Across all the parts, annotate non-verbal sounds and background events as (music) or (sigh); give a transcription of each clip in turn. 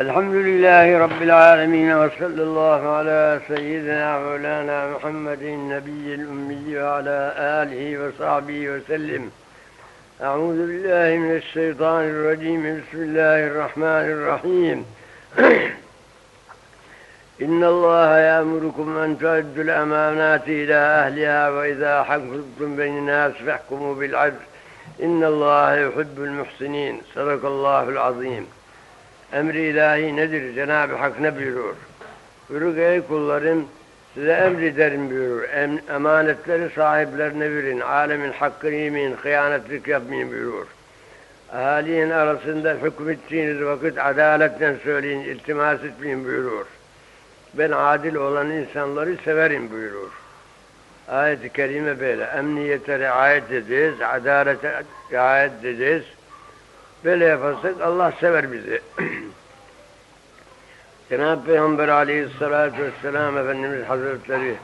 الحمد لله رب العالمين وصلى الله على سيدنا مولانا محمد النبي الأمي وعلى آله وصحبه وسلم. أعوذ بالله من الشيطان الرجيم بسم الله الرحمن الرحيم. (clears throat) إن الله يأمركم أن تؤدوا الأمانات إلى أهلها وإذا حكمتم بين الناس فاحكموا بالعدل. إن الله يحب المحسنين. صدق الله العظيم. Emri ilahi nedir? Cenab-ı Hak ne buyurur? Ki, ey kullarım size emrederim buyurur. Em, emanetleri sahiplerine verin. Alemin hakkını yemeyin, hıyanetlik yapmayın buyurur. Ahaliyin arasında hükmettiğiniz vakit adaletten söyleyin, iltimas etmeyin buyurur. Ben adil olan insanları severim buyurur. Ayet-i kerime böyle. Emniyete riayet edeceğiz, adalete riayet edeceğiz. Böyle yaparsak Allah sever bizi. (clears throat) Cenab-ı Peygamber aleyhissalatü vesselam Efendimiz Hazretleri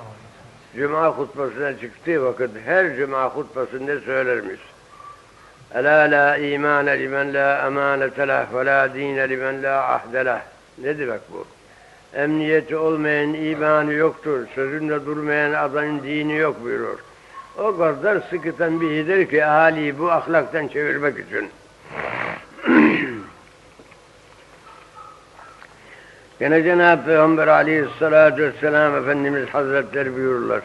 Cuma hutbasına çıktığı vakit her Cuma hutbasında söylermiş. Ela la imane limen la emanete lah ve la dine limen la ahde lah. Ne demek bu? Emniyeti olmayan imanı yoktur. Sözünde durmayan adamın dini yok buyurur. O kadar sıkı tembihidir ki ahaliyi bu ahlaktan çevirmek için. Gene Cenab-ı Peygamber aleyhissalatü vesselam Efendimiz Hazretleri buyururlar.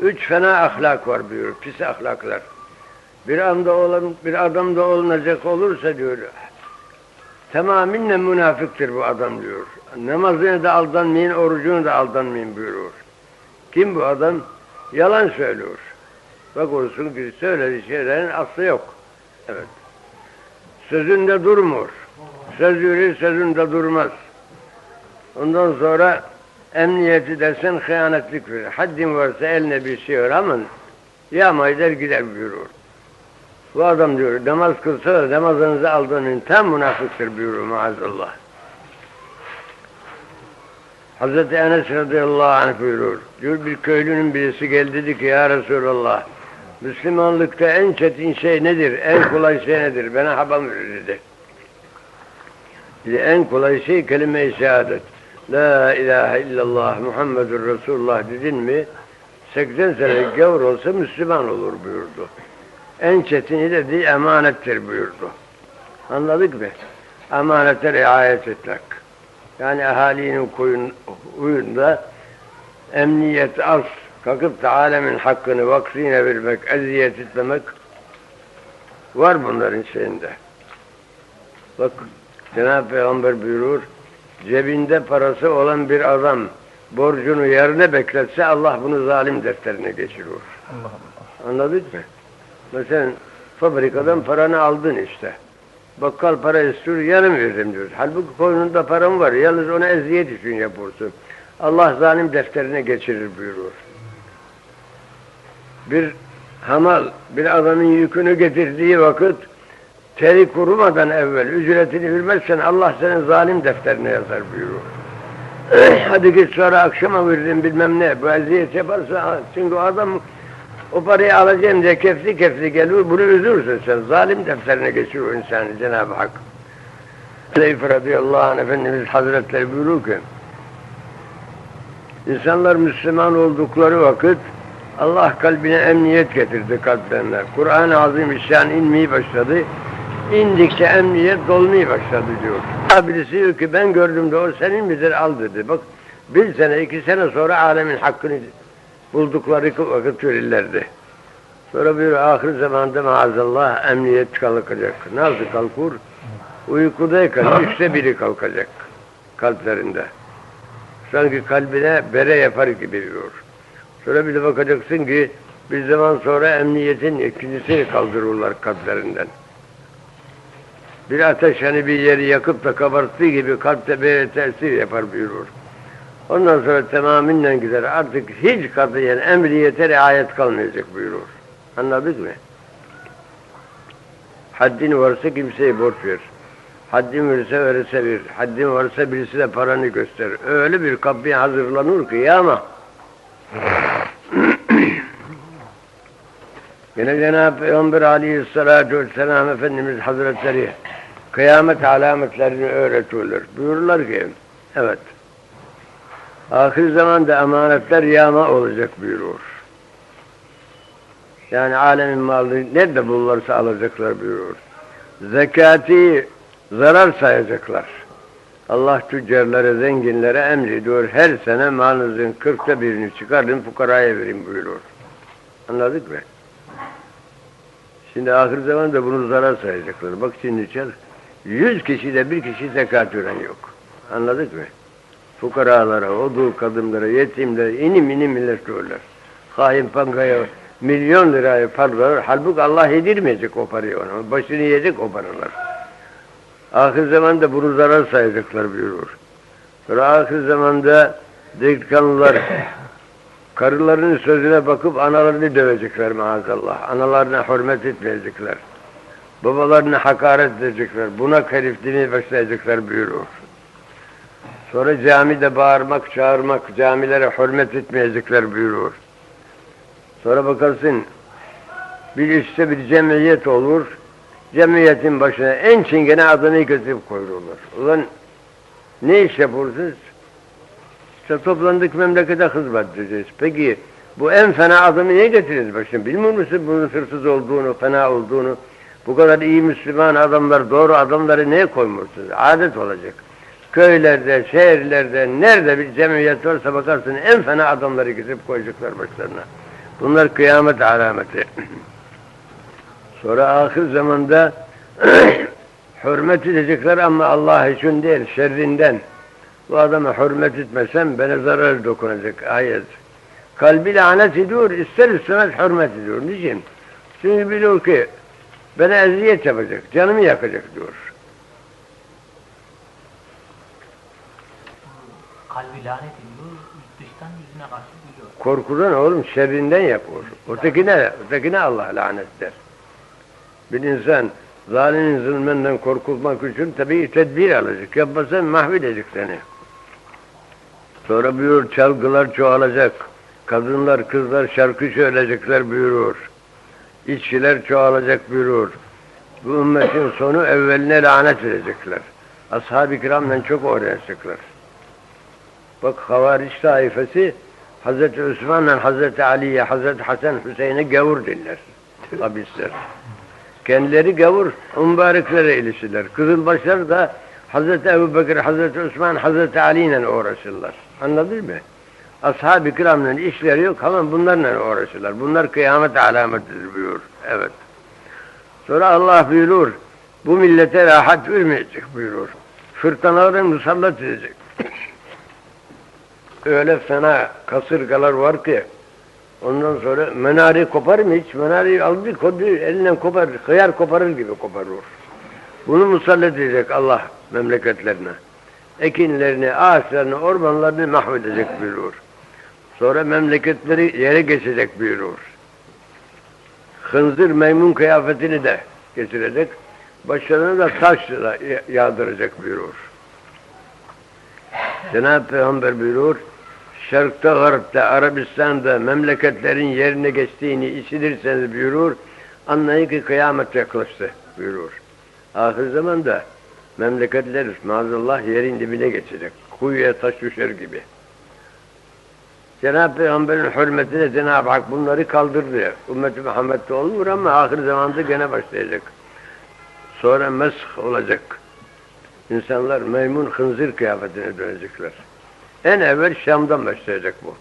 Üç fena ahlak var buyurur, pis ahlaklar. Bir anda olan, bir adamda olunacak olursa diyor, tamaminle münafıktır bu adam diyor. Namazını da aldanmayın, orucunu da aldanmayın buyurur. Kim bu adam? Yalan söylüyor. Bak olsun ki söylediği şeylerin aslı yok. Evet. Sözünde durmuyor. Söz yürür, sözünde durmaz. Ondan sonra emniyeti dersen hıyanetlik verir. Haddin varsa eline bir şey ver ama yağmayı der gider buyurur. Bu adam diyor namaz kılsa da namazınızı aldığının tam münafıktır buyurur maazallah. Hazreti Enes radıyallahu anh buyurur. Diyor bir köylünün birisi geldi dedi ki ya Resulallah Müslümanlıkta en çetin şey nedir? En kolay şey nedir? Bana haber verir dedi. dedi en kolay şey kelime-i şehadet. La ilahe illallah Muhammedur Resulullah dedin mi 80 senelik gavur olsa Müslüman olur buyurdu. En çetini dedi emanettir buyurdu. Anladık mı? Emanete riayet etmek. Yani ahalinin koyun, uyunda emniyet az, kalkıp da alemin hakkını vaksine vermek, eziyet etmemek var bunların şeyinde. Bak Cenab-ı Peygamber buyurur, cebinde parası olan bir adam borcunu yerine bekletse Allah bunu zalim defterine geçirir. Allah Allah. Anladık mı? Mesela fabrikadan paranı aldın işte. Bakkal para istiyor, yarım veririm diyor. Halbuki koynunda param var, yalnız ona eziyet için yapıyorsun. Allah zalim defterine geçirir buyurur. Bir hamal, bir adamın yükünü getirdiği vakit teri kurumadan evvel ücretini vermezsen Allah senin zalim defterine yazar buyurur. (clears throat) Hadi git sonra akşama verdim bilmem ne, bu eziyet yaparsa çünkü adam o parayı alacağım diye kefli kefli geliyor, bunu üzülürsün sen. Zalim defterine geçiyor insanı Cenab-ı Hak. Seyf radıyallahu anh Efendimiz Hazretleri buyurur ki, insanlar Müslüman oldukları vakit Allah kalbine emniyet getirdi kalplerine. Kur'an-ı Azimüşşan inmeye başladı. İndikçe emniyet dolmaya başladı diyor. Birisi diyor ki ben gördüm de o senin midir al dedi. Bak bir sene iki sene sonra alemin hakkını buldukları vakit verirlerdi. Sonra bir ahir zamanda maazallah emniyet kalkacak. Nasıl kalkur? Uykudayken (laughs) üçte biri kalkacak kalplerinde. Sanki kalbine bere yapar gibi diyor. Sonra bir de bakacaksın ki bir zaman sonra emniyetin ikincisini kaldırırlar kalplerinden. Bir ateş hani bir yeri yakıp da kabarttığı gibi kalpte böyle tesir yapar buyurur. Ondan sonra tamamıyla gider. Artık hiç katiyen emniyete riayet kalmayacak buyurur. Anladık mı? Haddin varsa kimseye borç ver. Haddin verirse verirse ver. Haddin varsa birisi de paranı göster. Öyle bir kapıya hazırlanır ki ya ama. Yine Cenab-ı Peygamber aleyhissalatu vesselam Efendimiz Hazretleri kıyamet alametlerini öğretiyorlar. Buyururlar ki, evet, ahir zamanda emanetler yağma olacak buyurur. Yani alemin malı nerede bulurlarsa alacaklar buyurur. Zekati zarar sayacaklar. Allah tüccarlara, zenginlere emrediyor. Her sene malınızın kırkta birini çıkarın, fukaraya verin buyurur. Anladık mı? Şimdi ahir zamanda bunu zarar sayacaklar. Bak şimdi çal. Yüz kişide bir kişi zekat veren yok. Anladık mı? Fukaralara, odu kadınlara, yetimlere inim inim millet diyorlar. Hain pankaya milyon lirayı para Halbuki Allah yedirmeyecek o parayı ona. Başını yiyecek o paralar. Ahir zamanda bunu zarar sayacaklar buyurur. Sonra ahir zamanda delikanlılar karılarının sözüne bakıp analarını dövecekler maazallah. Analarına hürmet etmeyecekler. Babalarına hakaret edecekler. Buna kalifliğini başlayacaklar buyurur. Sonra camide bağırmak, çağırmak, camilere hürmet etmeyecekler buyurur. Sonra bakarsın bir üstte bir cemiyet olur. Cemiyetin başına en çingene adını götürüp koyulurlar. Ulan ne iş yapıyorsunuz? İşte toplandık memlekete hizmet edeceğiz. Peki bu en fena adamı niye getirdiniz başına? Bilmiyor musun bunun hırsız olduğunu, fena olduğunu? Bu kadar iyi Müslüman adamlar, doğru adamları neye koymuşsunuz? Adet olacak. Köylerde, şehirlerde, nerede bir cemiyet varsa bakarsın en fena adamları getirip koyacaklar başlarına. Bunlar kıyamet alameti. (clears throat) Sonra ahir zamanda (clears throat) hürmet edecekler ama Allah için değil, şerrinden. Bu adama hürmet etmesem bana zarar dokunacak ayet. Kalbi lanet ediyor, ister istemez hürmet ediyor. Niçin? Çünkü biliyor ki bana eziyet yapacak, canımı yakacak diyor. Kalbi lanet ediyor, dıştan yüzüne karşı gülüyor. Korkudan oğlum şerrinden yapıyor. Ötekine, ötekine Allah lanet der. Bir insan zalimin zulmünden korkulmak için tabii tedbir alacak. Yapmasa mahvedecek seni. Sonra buyurur çalgılar çoğalacak. Kadınlar, kızlar şarkı söyleyecekler buyurur. İçkiler çoğalacak buyurur. Bu ümmetin sonu evveline lanet edecekler. Ashab-ı kiramla çok öğrenecekler. Bak havariç taifesi Hazreti Osman'la Hazreti Ali'ye, Hazreti Hasan Hüseyin'e gavur diller. Abisler. Kendileri gavur, mübareklere ilişirler. Kızılbaşlar da Hazreti Ebu Bekir, Hazreti Osman, Hazreti Ali ile uğraşırlar. Anladın mı? Ashab-ı kiramla işleri yok ama bunlarla uğraşırlar. Bunlar kıyamet alametidir buyur. Evet. Sonra Allah buyurur, bu millete rahat vermeyecek buyurur. Fırtınaları musallat edecek. (coughs) Öyle fena kasırgalar var ki ondan sonra menare kopar mı hiç? Menareyi al bir kodu, elinden kopar, hıyar koparır gibi koparır. Bunu musallat edecek Allah memleketlerine. Ekinlerini, ağaçlarını, ormanlarını mahvedecek buyurur. Sonra memleketleri yere geçecek buyurur. Hınzır meymun kıyafetini de getirecek. Başlarına da taş yağdıracak buyurur. Cenab-ı Peygamber buyurur, Şarkta, Garp'ta, Arabistan'da memleketlerin yerine geçtiğini işitirseniz buyurur, anlayın ki kıyamet yaklaştı buyurur. Ahir zamanda memleketler maazallah yerin dibine geçecek. Kuyuya taş düşer gibi. Cenab-ı Peygamber'in hürmetine Cenab-ı Hak bunları kaldırdı. Ümmet-i Muhammed'de olur ama ahir zamanda gene başlayacak. Sonra mesh olacak. İnsanlar meymun hınzır kıyafetine dönecekler. En evvel Şam'dan başlayacak bu.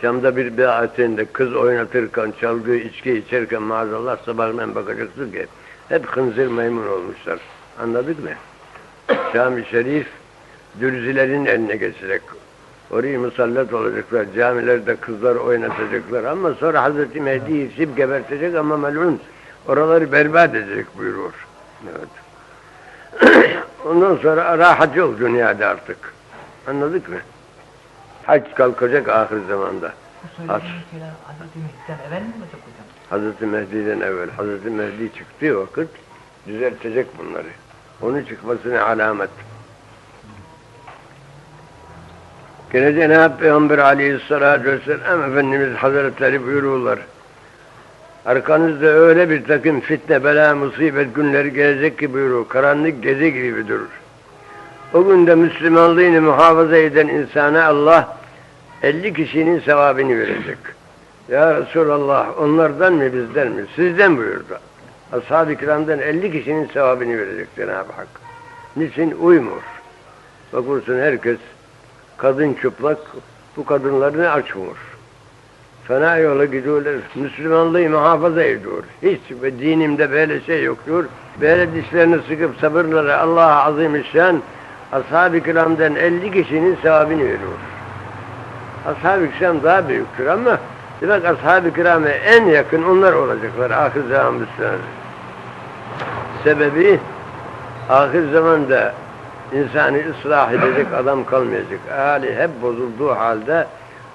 Şam'da bir biatinde kız oynatırken, çalgı, içki içerken maazallah sabahleyin bakacaksın ki hep hınzır meymun olmuşlar. Anladık mı? Şam-ı Şerif dürzilerin eline geçecek. Orayı musallat olacaklar. Camilerde kızlar oynatacaklar. Ama sonra Hazreti Mehdi isip gebertecek ama melun oraları berbat edecek buyurur. Evet. (clears throat) Ondan sonra rahat yok dünyada artık. Anladık mı? Hac kalkacak ahir zamanda. Hazreti Mehdi'den evvel mi olacak hocam? Hazreti Mehdi'den evvel. Hazreti Mehdi çıktığı vakit düzeltecek bunları. Onun çıkmasına alamet. Gene Cenab-ı Peygamber aleyhissalatü vesselam Efendimiz Hazretleri buyuruyorlar. Arkanızda öyle bir takım fitne, bela, musibet günleri gelecek ki buyurur. Karanlık gece gibi durur. O günde Müslümanlığını muhafaza eden insana Allah 50 kişinin sevabını verecek. Ya Resulallah onlardan mı bizden mi? Sizden buyurdu. Ashab-ı kiramdan 50 kişinin sevabını verecek Cenab-ı Hak. Niçin uymur? Bakırsın herkes kadın çıplak bu kadınlarını açmıyor. Fena yola gidiyorlar. Müslümanlığı muhafaza ediyor. Hiç dinimde böyle şey yoktur. Böyle dişlerini sıkıp sabırları Allah'a azimüşşan ashab-ı kiramdan 50 kişinin sevabını veriyor. Ashab-ı kiram daha büyüktür ama demek ashab-ı kirama en yakın onlar olacaklar ahir zaman Müslümanlar. Sebebi ahir zamanda insanı ıslah edecek adam kalmayacak. Hali hep bozulduğu halde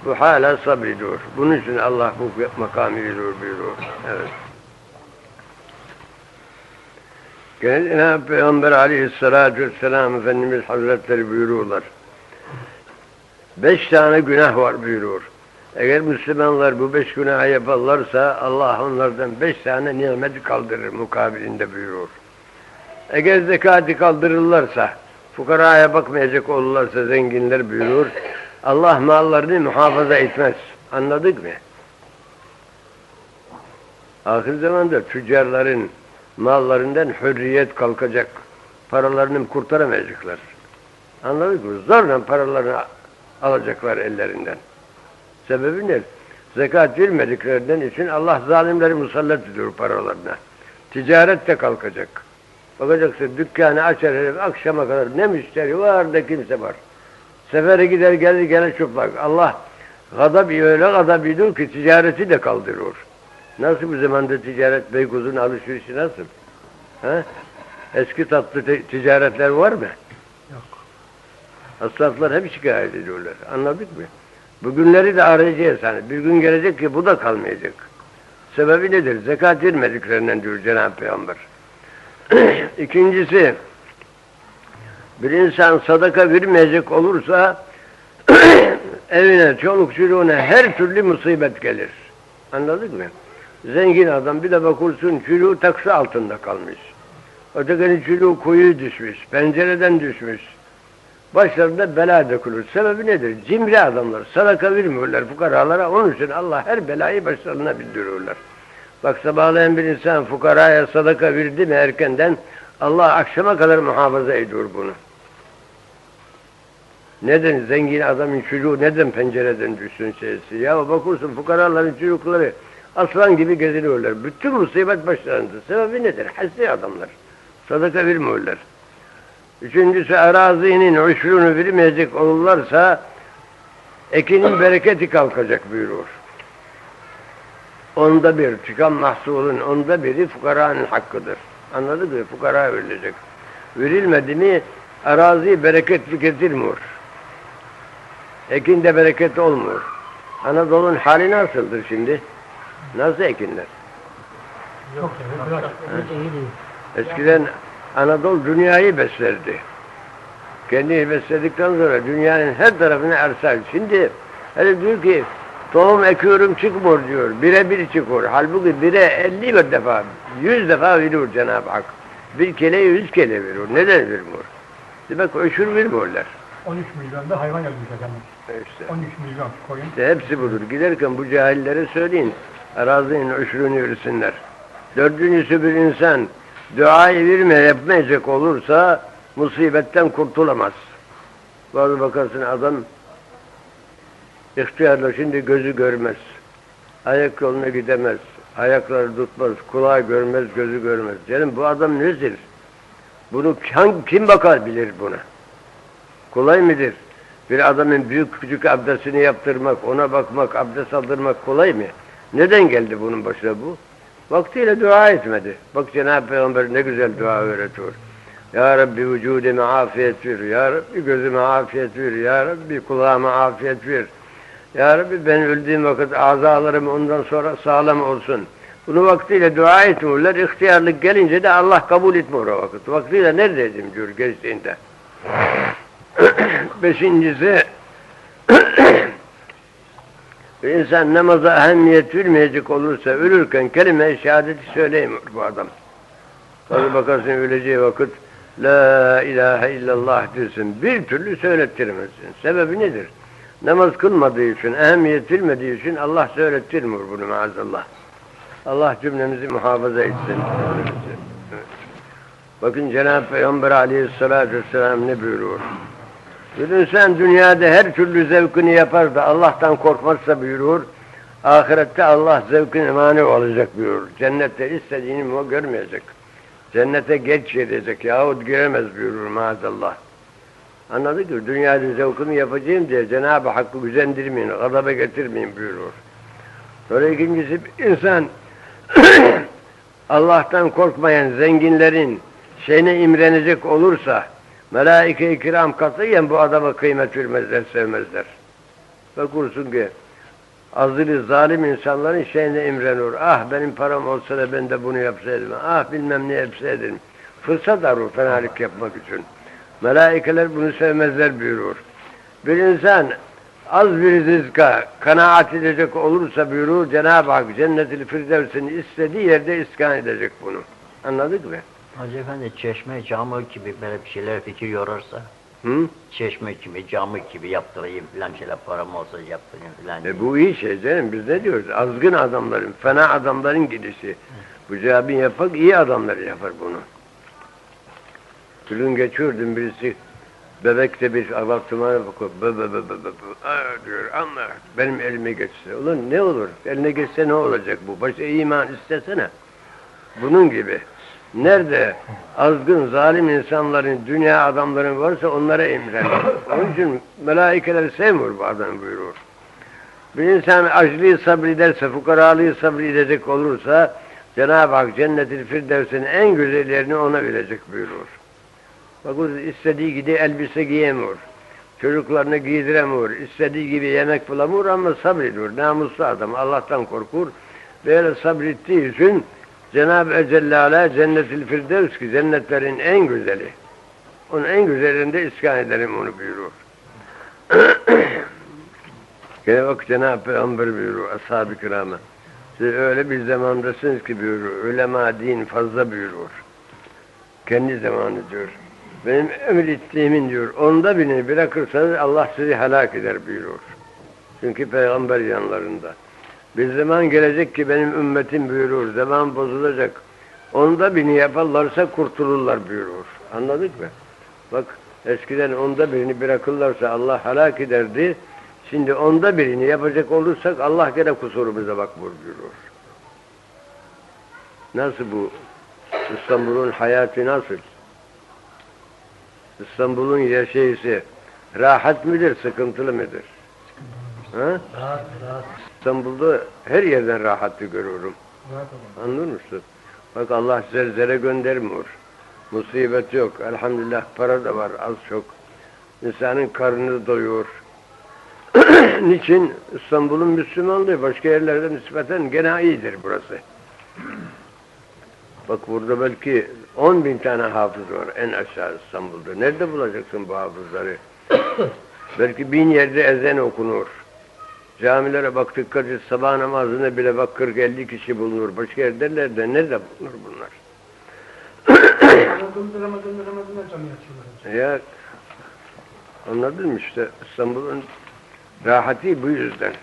bu hala sabrediyor. Bunun için Allah bu makamı veriyor buyuruyor. Evet. Cenab-ı Peygamber aleyhissalatu vesselam Efendimiz Hazretleri buyuruyorlar. Beş tane günah var buyuruyor. Eğer Müslümanlar bu beş günahı yaparlarsa Allah onlardan beş tane nimeti kaldırır mukabilinde buyuruyor. Eğer zekati kaldırırlarsa, fukaraya bakmayacak olurlarsa zenginler buyurur. Allah mallarını muhafaza etmez. Anladık mı? Ahir zamanda tüccarların mallarından hürriyet kalkacak. Paralarını kurtaramayacaklar. Anladık mı? Zorla paralarını alacaklar ellerinden. Sebebi ne? Zekat vermediklerinden için Allah zalimleri musallat ediyor paralarına. Ticaret de kalkacak. Bakacaksın dükkanı açar herif akşama kadar ne müşteri var ne kimse var. Sefere gider gelir gene çıplak. Allah gadab öyle gadab ediyor ki ticareti de kaldırıyor. Nasıl bu zamanda ticaret Beykoz'un alışverişi nasıl? Ha? Eski tatlı ticaretler var mı? Asraflar hep şikayet ediyorlar. Anladık mı? Bugünleri de arayacağız hani. Bir gün gelecek ki bu da kalmayacak. Sebebi nedir? Zekat vermediklerinden diyor Cenab-ı Peygamber. (clears throat) İkincisi, bir insan sadaka vermeyecek olursa (clears throat) evine, çoluk çocuğuna her türlü musibet gelir. Anladık mı? Zengin adam bir de bakırsın çocuğu taksı altında kalmış. Ötekinin çocuğu kuyu düşmüş, pencereden düşmüş. Başlarında bela dökülür. Sebebi nedir? Cimri adamlar. Sadaka vermiyorlar fukaralara. Onun için Allah her belayı başlarına bildiriyorlar. Bak sabahleyin bir insan fukaraya sadaka verdi mi erkenden Allah akşama kadar muhafaza ediyor bunu. Neden zengin adamın çocuğu neden pencereden düşsün şeysi? Ya bakırsın fukaraların çocukları aslan gibi geziniyorlar. Bütün musibet başlarında. Sebebi nedir? Hasi adamlar. Sadaka vermiyorlar. Üçüncüsü arazinin uçluğunu vermeyecek olurlarsa ekinin (coughs) bereketi kalkacak buyuruyor. Onda bir çıkan mahsulun onda biri fukaranın hakkıdır. Anladın mı? Fukara verilecek. Verilmedi mi arazi bereket getirmiyor. Ekinde bereket olmuyor. Anadolu'nun hali nasıldır şimdi? Nasıl ekinler? Yok. Yok. Değil. Eskiden Anadolu dünyayı beslerdi. Kendini besledikten sonra dünyanın her tarafına ersal. Şimdi hele diyor ki tohum ekiyorum çıkmıyor diyor. Bire bir çıkıyor. Halbuki bire elli bir defa, yüz defa veriyor Cenab-ı Hak. Bir kele yüz kele veriyor. Neden vermiyor? Demek öşür vermiyorlar. 13 milyon da hayvan yazmış efendim. İşte. 13 milyon koyun. İşte hepsi budur. Giderken bu cahillere söyleyin. Arazinin öşrünü yürüsünler. Dördüncüsü bir insan duayı verme yapmayacak olursa musibetten kurtulamaz. Bazı bakarsın adam ihtiyarla şimdi gözü görmez. Ayak yoluna gidemez. Ayakları tutmaz. Kulağı görmez, gözü görmez. Canım bu adam nedir? Bunu hangi, kim bakar bilir buna? Kolay mıdır? Bir adamın büyük küçük abdestini yaptırmak, ona bakmak, abdest aldırmak kolay mı? Neden geldi bunun başına bu? Vaktiyle dua etmedi. Bak Cenab-ı Peygamber ne güzel dua öğretiyor. Ya Rabbi vücudime afiyet ver. Ya Rabbi gözüme afiyet ver. Ya Rabbi kulağıma afiyet ver. Ya Rabbi ben öldüğüm vakit azalarım ondan sonra sağlam olsun. Bunu vaktiyle dua etmiyorlar. İhtiyarlık gelince de Allah kabul etmiyor o vakit. Vaktiyle neredeydim diyor gençliğinde. (clears throat) Beşincisi (clears throat) Bir insan namaza ehemmiyet vermeyecek olursa ölürken kelime-i şehadeti söyleyemiyor bu adam. Tabi bakarsın öleceği vakit La ilahe illallah diyorsun. Bir türlü söylettiremezsin. Sebebi nedir? Namaz kılmadığı için, ehemmiyet vermediği için Allah söylettirmiyor bunu maazallah. Allah cümlemizi muhafaza etsin. Bakın Cenab-ı Peygamber aleyhissalatü vesselam ne buyuruyor? Bir insan dünyada her türlü zevkini yapar da Allah'tan korkmazsa buyuruyor. Ahirette Allah zevkine mani olacak buyuruyor. Cennette istediğini o görmeyecek. Cennete geç gidecek yahut giremez buyurur maazallah. Anladık mı? Dünyada zevkimi yapacağım diye Cenab-ı Hakk'ı gücendirmeyin, gazaba getirmeyin buyurur. Sonra ikincisi insan (clears throat) Allah'tan korkmayan zenginlerin şeyine imrenecek olursa melaike-i kiram katiyen bu adama kıymet vermezler, sevmezler. Bakursun ki azılı zalim insanların şeyine imrenir. Ah benim param olsa da ben de bunu yapsaydım. Ah bilmem ne yapsaydım. Fırsat arıyor fenalık yapmak için. Melaikeler bunu sevmezler buyurur. Bir insan az bir rızka kanaat edecek olursa buyurur Cenab-ı Hak cennet-i firdevsini istediği yerde iskan edecek bunu. Anladık mı? Hacı Efendi çeşme, camı gibi böyle bir şeyler fikir yorarsa, Hı? çeşme gibi, camı gibi yaptırayım filan şeyler param olsa yaptırayım filan. E bu iyi şey canım. Biz ne diyoruz? Azgın adamların, fena adamların gidişi. Bu cevabın yapak iyi adamlar yapar bunu. Gün geçiyordum birisi bebekte bir apartmana bakıyor. Bı bı bı bı bı. Aa, diyor ama benim elime geçse. Ulan ne olur? Eline geçse ne olacak bu? Başta iman istesene. Bunun gibi. Nerede azgın, zalim insanların, dünya adamların varsa onlara emreder. Onun için melaikeler sevmiyor adamı buyurur. Bir insan açlığı sabrederse, fukaralığı sabredecek olursa Cenab-ı Hak cennet-i firdevsinin en güzellerini ona verecek buyurur. Bakın istediği gibi elbise giyemiyor. Çocuklarını giydiremiyor. istediği gibi yemek bulamıyor ama sabrediyor. Namuslu adam. Allah'tan korkur. Böyle sabrettiği için Cenab-ı Celle Ala cennet-i firdevs ki cennetlerin en güzeli. Onun en güzelinde iskan ederim onu buyurur. (coughs) Gene bak Cenab-ı Peygamber buyuruyor ashab-ı kirama. Siz öyle bir zamandasınız ki buyuruyor. Ulema din fazla buyuruyor. Kendi zamanı diyor. Benim emir ettiğimin diyor. Onda birini bırakırsanız Allah sizi helak eder buyuruyor. Çünkü peygamber yanlarında. Bir zaman gelecek ki benim ümmetim buyurur. Zaman bozulacak. Onda birini yaparlarsa kurtulurlar buyurur. Anladık mı? Bak eskiden onda birini bırakırlarsa Allah helak ederdi. Şimdi onda birini yapacak olursak Allah gene kusurumuza bakmıyor buyurur. Nasıl bu? İstanbul'un hayatı nasıl? İstanbul'un yaşayışı rahat mıdır, sıkıntılı mıdır? Ha? Rahat, rahat, İstanbul'da her yerden rahatı görüyorum. Anlıyor musun? Bak Allah zelzele göndermiyor. Musibet yok. Elhamdülillah para da var az çok. İnsanın karnını doyuyor. (clears throat) Niçin? İstanbul'un Müslümanlığı başka yerlerden nispeten gene iyidir burası. Bak burada belki 10 bin tane hafız var en aşağı İstanbul'da. Nerede bulacaksın bu hafızları? (clears throat) belki bin yerde ezan okunur. Camilere baktık kaçı sabah namazında bile bak 40-50 kişi bulunur. Başka yerlerde nerede bulunur bunlar? Ramazan'da Ramazan'da Ramazan'da cami açıyorlar. Ya anladın mı işte İstanbul'un rahatı bu yüzden.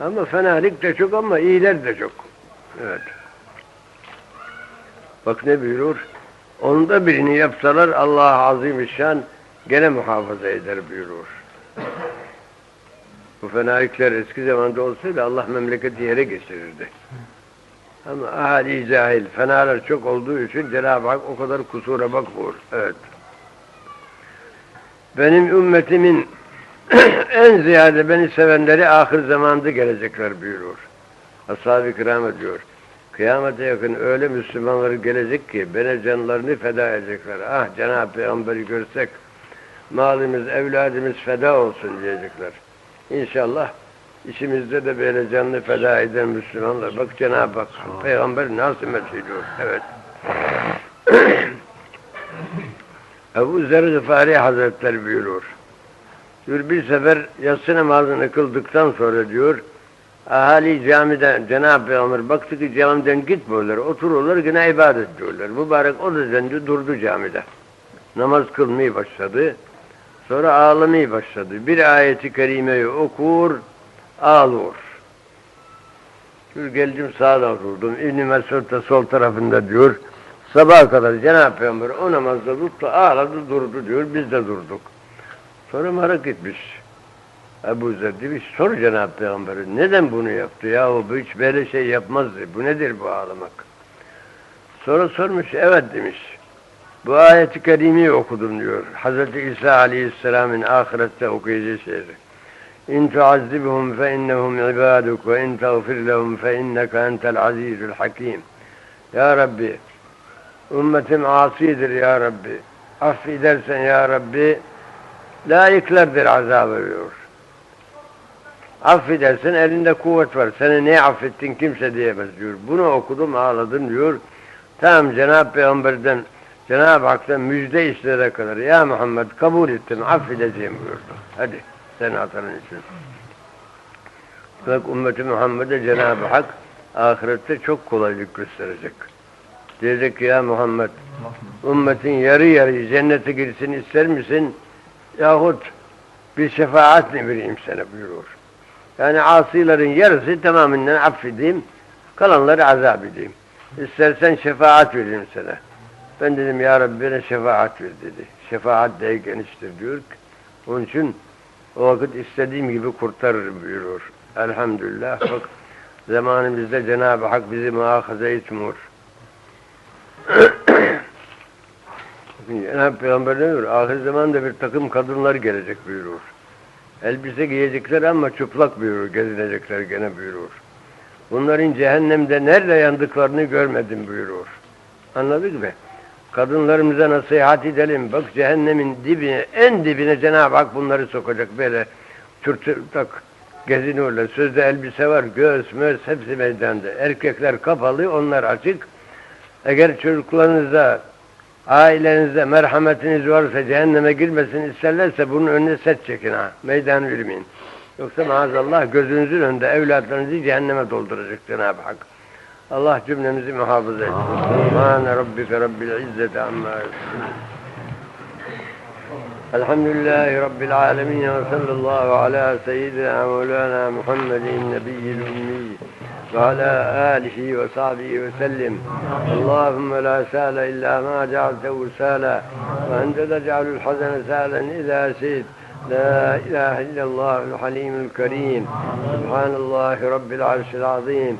Ama fenalık da çok ama iyiler de çok. Evet. Bak ne buyurur? Onda birini yapsalar Allah azim gene muhafaza eder buyurur. Bu fenalikler eski zamanda olsaydı Allah memleketi yere geçirirdi. Ama ahali cahil, fenalar çok olduğu için Cenab-ı Hak o kadar kusura bakmıyor. Evet. Benim ümmetimin (clears throat) en ziyade beni sevenleri ahir zamanda gelecekler buyuruyor. Ashab-ı kiram diyor. Kıyamete yakın öyle Müslümanları gelecek ki bana canlarını feda edecekler. Ah Cenab-ı Peygamber'i görsek malımız, evladımız feda olsun diyecekler. İnşallah içimizde de böyle canını feda eden Müslümanlar. Bak Cenab-ı Hak Peygamber nasıl ediyor. Evet. (coughs) Ebu Zer Gıfari Hazretleri buyurur. Diyor bir sefer yatsı namazını kıldıktan sonra diyor ahali camide Cenab-ı Peygamber baktı ki camiden gitmiyorlar, oturuyorlar yine ibadet diyorlar. Mübarek o düzenli durdu camide. Namaz kılmaya başladı. Sonra ağlamaya başladı. Bir ayeti kerimeyi okur, ağlıyor. Diyor geldim sağdan durdum. İbn-i Mesud da sol tarafında diyor. Sabaha kadar Cenab-ı Peygamber o namazda tuttu, ağladı durdu diyor. Biz de durduk. Sonra merak etmiş. Ebu Zer demiş, sor Cenab-ı Peygamber'e neden bunu yaptı ya o hiç böyle şey yapmazdı. Bu nedir bu ağlamak? Sonra sormuş, evet demiş. Bu ayeti okudum diyor. Hazreti İsa Aleyhisselam'ın ahirette okuyacağı şeydi. İn tuazzibhum fe innehum ibaduk ve in tağfir lehum fe inneke entel azizul hakim. Ya Rabbi, ümmetim asidir ya Rabbi. Affedersen ya Rabbi, layıklardır azabı diyor. Affedersin elinde kuvvet var. Seni ne affettin kimse diyemez diyor. Bunu okudum ağladım diyor. Tamam Cenab-ı Peygamber'den Cenab-ı Hak'tan müjde istediğine kadar ya Muhammed kabul ettim affedeceğim buyurdu. Hadi sen hatanın için. Bak ümmeti Muhammed'e Cenab-ı Hak ahirette çok kolaylık gösterecek. Diyecek ki ya Muhammed ümmetin yarı yarı cennete girsin ister misin? Yahut bir şefaat mi vereyim sana buyurur. Yani asilerin yarısı tamamından affedeyim, kalanları azap edeyim. İstersen şefaat vereyim sana. Ben dedim ya Rabbi bana şefaat ver dedi. Şefaat de geniştir diyor. Onun için o vakit istediğim gibi kurtarırım buyurur. Elhamdülillah. (coughs) Bak zamanımızda Cenab-ı Hak bizi muhafaza etmiyor. (coughs) Cenab-ı Peygamber diyor? Ahir zamanda bir takım kadınlar gelecek buyurur. Elbise giyecekler ama çıplak buyurur, gezinecekler gene buyurur. Bunların cehennemde nerede yandıklarını görmedim buyurur. Anladık mı? Kadınlarımıza nasihat edelim. Bak cehennemin dibine, en dibine Cenab-ı Hak bunları sokacak böyle çırtırtak geziniyorlar. Sözde elbise var, göğüs, möğüs hepsi meydanda. Erkekler kapalı, onlar açık. Eğer çocuklarınıza, ailenizde merhametiniz varsa cehenneme girmesin isterlerse bunun önüne set çekin ha. Meydan yürümeyin. Yoksa maazallah gözünüzün önünde evlatlarınızı cehenneme dolduracak Cenab-ı Hak. الله جبنا من محافظة. سبحان ربك رب العزة عما الحمد لله رب العالمين وصلى الله على سيدنا مولانا محمد النبي الأمي وعلى آله وصحبه وسلم. اللهم لا سال إلا ما جعلته سالا وأنت تجعل الحزن سالا إذا شئت. لا إله إلا الله الحليم الكريم. سبحان الله رب العرش العظيم.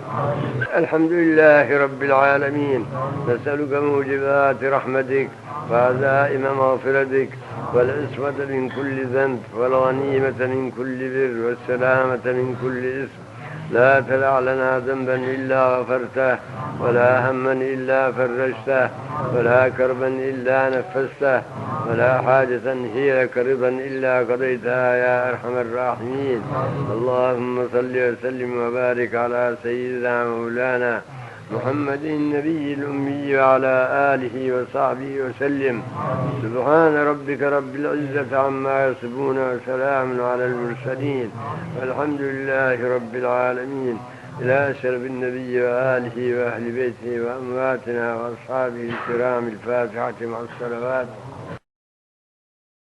الحمد لله رب العالمين. نسألك موجبات رحمتك وعزائم مغفرتك والعصمة من كل ذنب والغنيمة من كل بر والسلامة من كل إثم. لا تدع لنا ذنبا إلا غفرته ولا هما إلا فرجته ولا كربا إلا نفسته ولا حاجة هي لك رضا إلا قضيتها يا أرحم الراحمين. اللهم صل وسلم وبارك على سيدنا مولانا محمد النبي الأمي وعلى آله وصحبه وسلم. سبحان ربك رب العزة عما يصفون وسلام على المرسلين. والحمد لله رب العالمين. إلى شرف النبي وآله وأهل بيته وأمواتنا وأصحابه الكرام الفاتحة مع الصلوات.